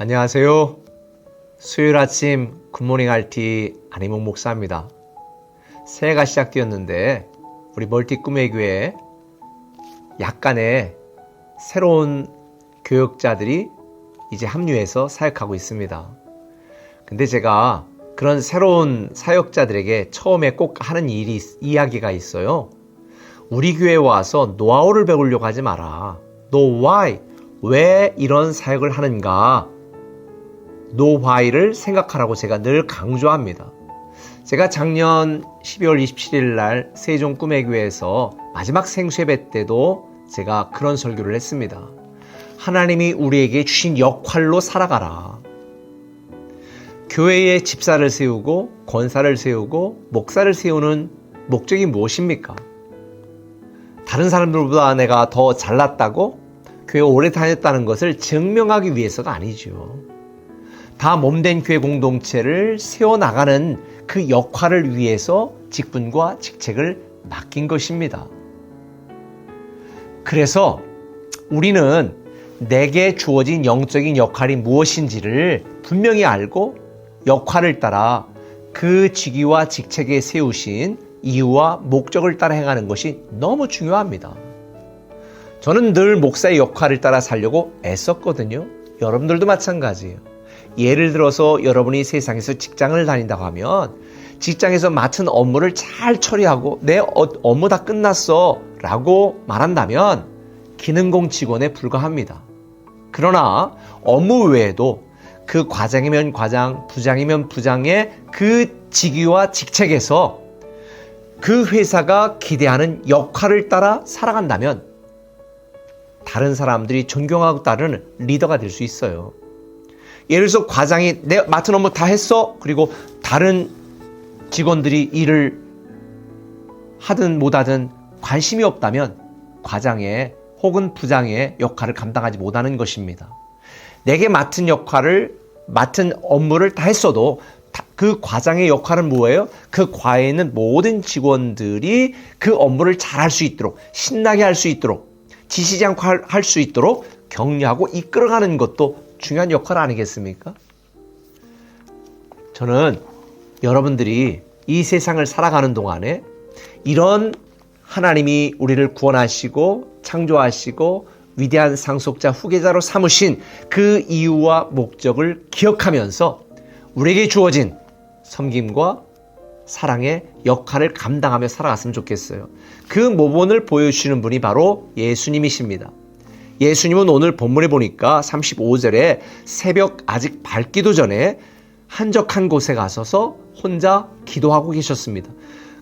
안녕하세요. 수요일 아침 굿모닝 RT 안희몽 목사입니다. 새해가 시작되었는데 우리 멀티 꿈의 교회에 약간의 새로운 교역자들이 이제 합류해서 사역하고 있습니다. 근데 제가 그런 새로운 사역자들에게 처음에 꼭 하는 일이 이야기가 있어요. 우리 교회에 와서 노하우를 배우려고 하지 마라. No why? 왜 이런 사역을 하는가? Why를 생각하라고 제가 늘 강조합니다. 제가 작년 12월 27일 날 세종 꿈의 교회에서 마지막 생수예배 때도 제가 그런 설교를 했습니다. 하나님이 우리에게 주신 역할로 살아가라. 교회에 집사를 세우고 권사를 세우고 목사를 세우는 목적이 무엇입니까? 다른 사람들보다 내가 더 잘났다고 교회 오래 다녔다는 것을 증명하기 위해서가 아니죠. 다 몸된 교회 공동체를 세워나가는 그 역할을 위해서 직분과 직책을 맡긴 것입니다. 그래서 우리는 내게 주어진 영적인 역할이 무엇인지를 분명히 알고 역할을 따라 그 직위와 직책에 세우신 이유와 목적을 따라 행하는 것이 너무 중요합니다. 저는 늘 목사의 역할을 따라 살려고 애썼거든요. 여러분들도 마찬가지예요. 예를 들어서 여러분이 세상에서 직장을 다닌다고 하면 직장에서 맡은 업무를 잘 처리하고 내 업무 다 끝났어 라고 말한다면 기능공 직원에 불과합니다. 그러나 업무 외에도 그 과장이면 과장, 부장이면 부장의 그 직위와 직책에서 그 회사가 기대하는 역할을 따라 살아간다면 다른 사람들이 존경하고 따르는 리더가 될 수 있어요. 예를 들어서 과장이 내 맡은 업무 다 했어. 그리고 다른 직원들이 일을 하든 못하든 관심이 없다면 과장의 혹은 부장의 역할을 감당하지 못하는 것입니다. 내게 맡은 역할을 맡은 업무를 다 했어도 그 과장의 역할은 뭐예요? 그 과에 있는 모든 직원들이 그 업무를 잘할 수 있도록 신나게 할 수 있도록 지시지 않고 할 수 있도록 격려하고 이끌어가는 것도 중요한 역할 아니겠습니까? 저는 여러분들이 이 세상을 살아가는 동안에 이런 하나님이 우리를 구원하시고 창조하시고 위대한 상속자 후계자로 삼으신 그 이유와 목적을 기억하면서 우리에게 주어진 섬김과 사랑의 역할을 감당하며 살아갔으면 좋겠어요. 그 모본을 보여주시는 분이 바로 예수님이십니다. 예수님은 오늘 본문에 보니까 35절에 새벽 아직 밝기도 전에 한적한 곳에 가서서 혼자 기도하고 계셨습니다.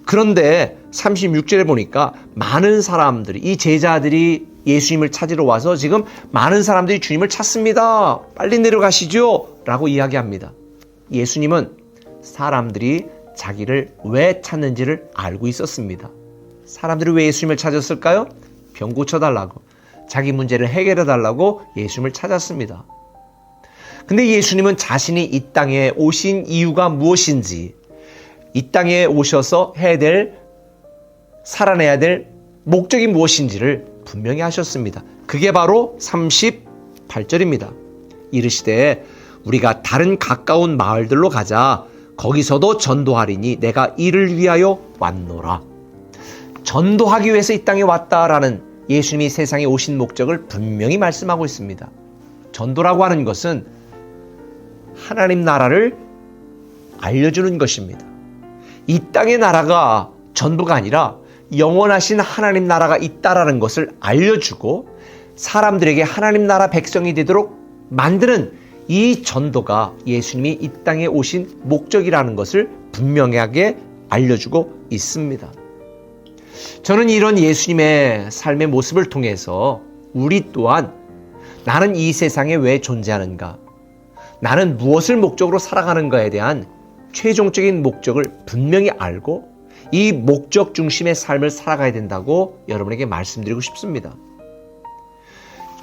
그런데 36절에 보니까 많은 사람들이, 이 제자들이 예수님을 찾으러 와서 지금 많은 사람들이 주님을 찾습니다. 빨리 내려가시죠. 라고 이야기합니다. 예수님은 사람들이 자기를 왜 찾는지를 알고 있었습니다. 사람들이 왜 예수님을 찾았을까요? 병 고쳐달라고. 자기 문제를 해결해 달라고 예수님을 찾았습니다. 근데 예수님은 자신이 이 땅에 오신 이유가 무엇인지, 이 땅에 오셔서 해야 될, 살아내야 될 목적이 무엇인지를 분명히 하셨습니다. 그게 바로 38절입니다. 이르시되 우리가 다른 가까운 마을들로 가자. 거기서도 전도하리니 내가 이를 위하여 왔노라. 전도하기 위해서 이 땅에 왔다라는 예수님이 세상에 오신 목적을 분명히 말씀하고 있습니다. 전도라고 하는 것은 하나님 나라를 알려주는 것입니다. 이 땅의 나라가 전부가 아니라 영원하신 하나님 나라가 있다라는 것을 알려주고 사람들에게 하나님 나라 백성이 되도록 만드는 이 전도가 예수님이 이 땅에 오신 목적이라는 것을 분명하게 알려주고 있습니다. 저는 이런 예수님의 삶의 모습을 통해서 우리 또한 나는 이 세상에 왜 존재하는가? 나는 무엇을 목적으로 살아가는가에 대한 최종적인 목적을 분명히 알고 이 목적 중심의 삶을 살아가야 된다고 여러분에게 말씀드리고 싶습니다.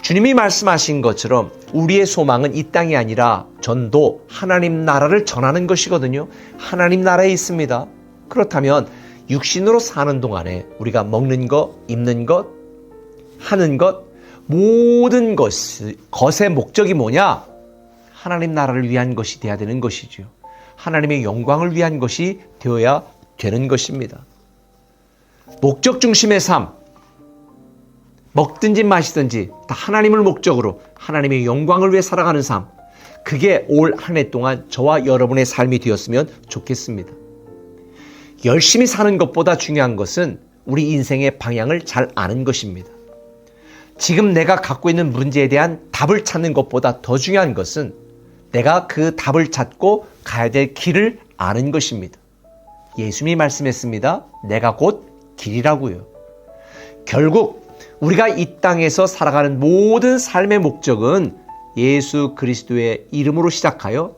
주님이 말씀하신 것처럼 우리의 소망은 이 땅이 아니라 전도, 하나님 나라를 전하는 것이거든요. 하나님 나라에 있습니다. 그렇다면 육신으로 사는 동안에 우리가 먹는 것, 입는 것, 하는 것, 모든 것, 것의 목적이 뭐냐? 하나님 나라를 위한 것이 되어야 되는 것이지요. 하나님의 영광을 위한 것이 되어야 되는 것입니다. 목적 중심의 삶. 먹든지 마시든지 다 하나님을 목적으로 하나님의 영광을 위해 살아가는 삶. 그게 올 한 해 동안 저와 여러분의 삶이 되었으면 좋겠습니다. 열심히 사는 것보다 중요한 것은 우리 인생의 방향을 잘 아는 것입니다. 지금 내가 갖고 있는 문제에 대한 답을 찾는 것보다 더 중요한 것은 내가 그 답을 찾고 가야 될 길을 아는 것입니다. 예수님이 말씀했습니다. 내가 곧 길이라고요. 결국 우리가 이 땅에서 살아가는 모든 삶의 목적은 예수 그리스도의 이름으로 시작하여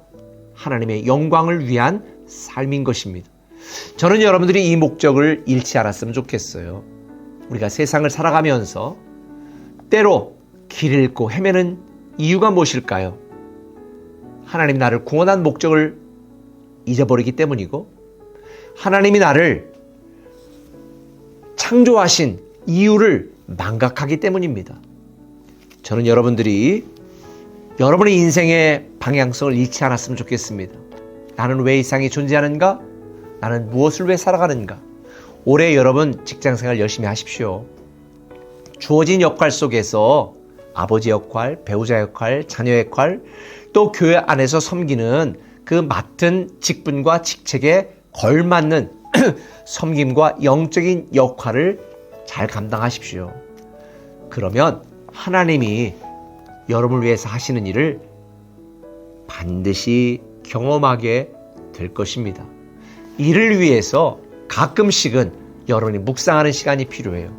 하나님의 영광을 위한 삶인 것입니다. 저는 여러분들이 이 목적을 잃지 않았으면 좋겠어요. 우리가 세상을 살아가면서 때로 길 잃고 헤매는 이유가 무엇일까요? 하나님 나를 구원한 목적을 잊어버리기 때문이고 하나님이 나를 창조하신 이유를 망각하기 때문입니다. 저는 여러분들이 여러분의 인생의 방향성을 잃지 않았으면 좋겠습니다. 나는 왜 이상이 존재하는가? 나는 무엇을 왜 살아가는가? 올해 여러분 직장 생활 열심히 하십시오. 주어진 역할 속에서 아버지 역할, 배우자 역할, 자녀 역할, 또 교회 안에서 섬기는 그 맡은 직분과 직책에 걸맞는 섬김과 영적인 역할을 잘 감당하십시오. 그러면 하나님이 여러분을 위해서 하시는 일을 반드시 경험하게 될 것입니다. 이를 위해서 가끔씩은 여러분이 묵상하는 시간이 필요해요.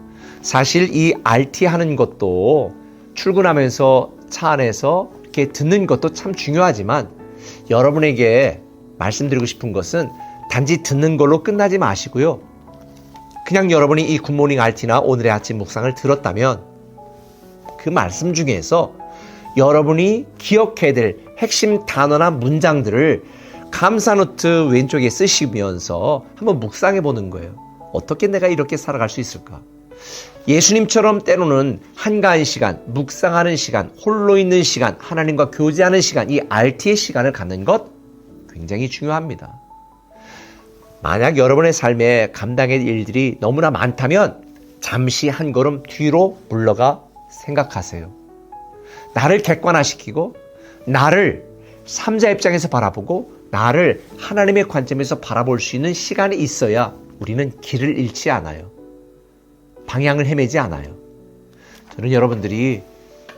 사실 이 RT 하는 것도 출근하면서 차 안에서 이렇게 듣는 것도 참 중요하지만 여러분에게 말씀드리고 싶은 것은 단지 듣는 걸로 끝나지 마시고요. 그냥 여러분이 이 굿모닝 RT나 오늘의 아침 묵상을 들었다면 그 말씀 중에서 여러분이 기억해야 될 핵심 단어나 문장들을 감사 노트 왼쪽에 쓰시면서 한번 묵상해 보는 거예요. 어떻게 내가 이렇게 살아갈 수 있을까? 예수님처럼 때로는 한가한 시간, 묵상하는 시간, 홀로 있는 시간, 하나님과 교제하는 시간, 이 RT의 시간을 갖는 것 굉장히 중요합니다. 만약 여러분의 삶에 감당할 일들이 너무나 많다면 잠시 한 걸음 뒤로 물러가 생각하세요. 나를 객관화시키고 나를 삼자 입장에서 바라보고 나를 하나님의 관점에서 바라볼 수 있는 시간이 있어야 우리는 길을 잃지 않아요. 방향을 헤매지 않아요. 저는 여러분들이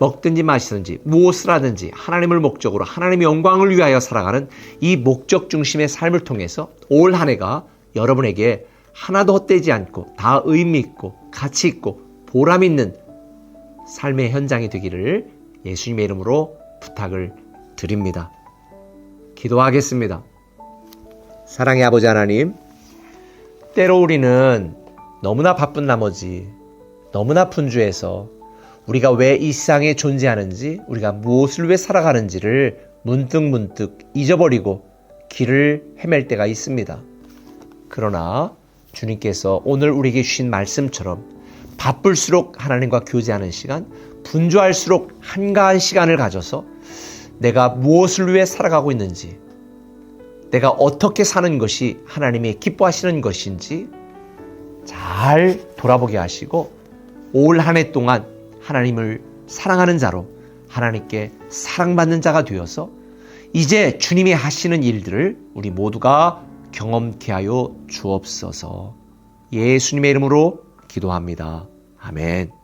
먹든지 마시든지 무엇을 하든지 하나님을 목적으로 하나님의 영광을 위하여 살아가는 이 목적 중심의 삶을 통해서 올 한 해가 여러분에게 하나도 헛되지 않고 다 의미 있고 가치 있고 보람 있는 삶의 현장이 되기를 예수님의 이름으로 부탁을 드립니다. 기도하겠습니다. 사랑의 아버지 하나님, 때로 우리는 너무나 바쁜 나머지 너무나 분주해서 우리가 왜 이 세상에 존재하는지, 우리가 무엇을 왜 살아가는지를 문득문득 잊어버리고 길을 헤맬 때가 있습니다. 그러나 주님께서 오늘 우리에게 주신 말씀처럼 바쁠수록 하나님과 교제하는 시간, 분주할수록 한가한 시간을 가져서 내가 무엇을 위해 살아가고 있는지, 내가 어떻게 사는 것이 하나님이 기뻐하시는 것인지 잘 돌아보게 하시고 올 한 해 동안 하나님을 사랑하는 자로 하나님께 사랑받는 자가 되어서 이제 주님이 하시는 일들을 우리 모두가 경험케 하여 주옵소서 예수님의 이름으로 기도합니다. 아멘.